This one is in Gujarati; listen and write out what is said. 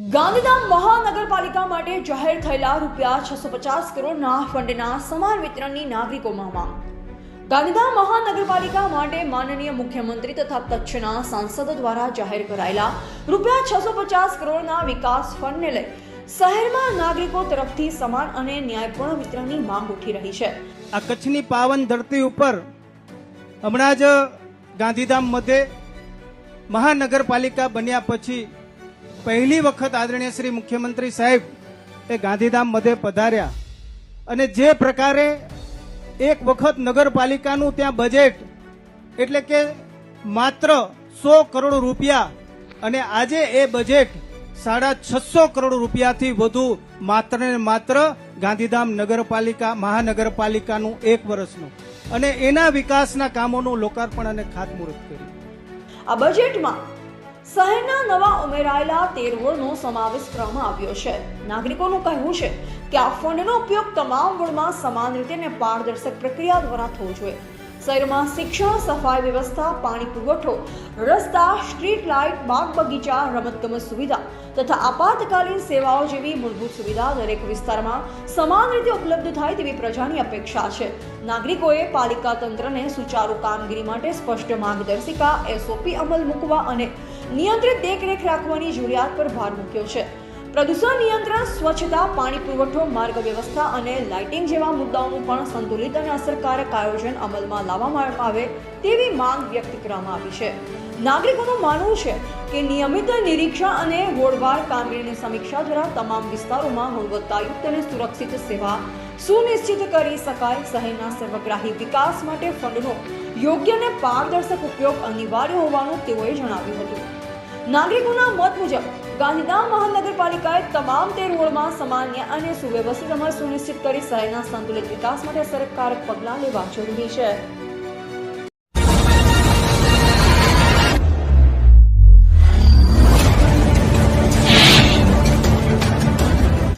ગાંધીધામ મહાનગરપાલિકા માટે જાહેર થયેલા રૂપિયા છસો પચાસ કરોડના ફંડના સમાન વિતરણની નાગરિકોમાં માંગ ગાંધીધામ મહાનગરપાલિકા માટે માનનીય મુખ્યમંત્રી તથા કચ્છના સાંસદો દ્વારા જાહેર કરાયેલા રૂપિયા છસો પચાસ કરોડના વિકાસ ફંડને લઈ શહેરમાં નાગરિકો તરફથી સમાન અને ન્યાયપૂર્ણ વિતરણની માંગ ઉઠી રહી છે. આ કચ્છની પાવન ધરતી ઉપર હમણાં જ ગાંધીધામ મધ્યે મહાનગરપાલિકા બન્યા પછી પહેલી વખત આદરણીય શ્રી મુખ્યમંત્રી સાહેબ એ ગાંધીધામ મધ્ય પધાર્યા. અને જે પ્રકારે એક વખત નગરપાલિકાનું ત્યાં બજેટ એટલે કે માત્ર સો કરોડ રૂપિયા અને આજે એ બજેટ સાડા છસો કરોડ રૂપિયાથી વધુ માત્ર ને માત્ર ગાંધીધામ નગરપાલિકા, મહાનગરપાલિકાનું એક વર્ષનું. અને એના વિકાસના કામોનું લોકાર્પણ અને ખાતમુહૂર્ત કર્યું. આ બજેટમાં શહેરના નવા ઉમેરાયેલા તેર વોર્ડનો સમાવેશ કરવામાં આવ્યો છે. નાગરિકોનું કહેવું છે કે આ ફંડનો ઉપયોગ તમામ વોર્ડમાં સમાન રીતે અને પારદર્શક પ્રક્રિયા દ્વારા થવો જોઈએ. શહેરમાં શિક્ષણ, સફાઈ વ્યવસ્થા, પાણી પુરવઠો, રસ્તા, સ્ટ્રીટ લાઇટ, બાગ બગીચા, રમતગમત સુવિધા તથા આપાતકાલીન સેવાઓ જેવી મૂળભૂત સુવિધા દરેક વિસ્તારમાં સમાન રીતે ઉપલબ્ધ થાય તેવી પ્રજાની અપેક્ષા છે. નાગરિકોએ પાલિકા તંત્રને સુચારુ કામગીરી માટે સ્પષ્ટ માર્ગદર્શિકા એસઓપી અમલ મૂકવા અને નિયંત્રિત દેખરેખ રાખવાની જરૂરિયાત પર ભાર મૂક્યો છે. પ્રદૂષણ નિયંત્રણ, સ્વચ્છતા, પાણી પુરવઠો, માર્ગ વ્યવસ્થા અને લાઇટિંગ જેવા મુદ્દાઓનું પણ સંતુલિત અને અસરકારક આયોજન અમલમાં લાવવામાં આવે તેવી માંગ વ્યક્ત કરવામાં આવી છે. નાગરિકોનું માનવું છે કે નિયમિત નિરીક્ષણ અને વોર્ડવાર કામગીરીની સમીક્ષા દ્વારા તમામ વિસ્તારોમાં ગુણવત્તાયુક્ત અને સુરક્ષિત સેવા સુનિશ્ચિત કરી શકાય. શહેરના સર્વગ્રાહી વિકાસ માટે ફંડનો યોગ્ય અને પારદર્શક ઉપયોગ અનિવાર્ય હોવાનું તેઓએ જણાવ્યું હતું. નાગરિકોના મત મુજબ, ગાંધીધામ મહાનગરપાલિકાએ તમામ તેર રોડમાં સામાન્ય અને સુવ્યવસ્થિત અમલ સુનિશ્ચિત કરી શહેરના સંતુલિત વિકાસ માટે અસરકારક પગલાં લેવા જરૂરી છે.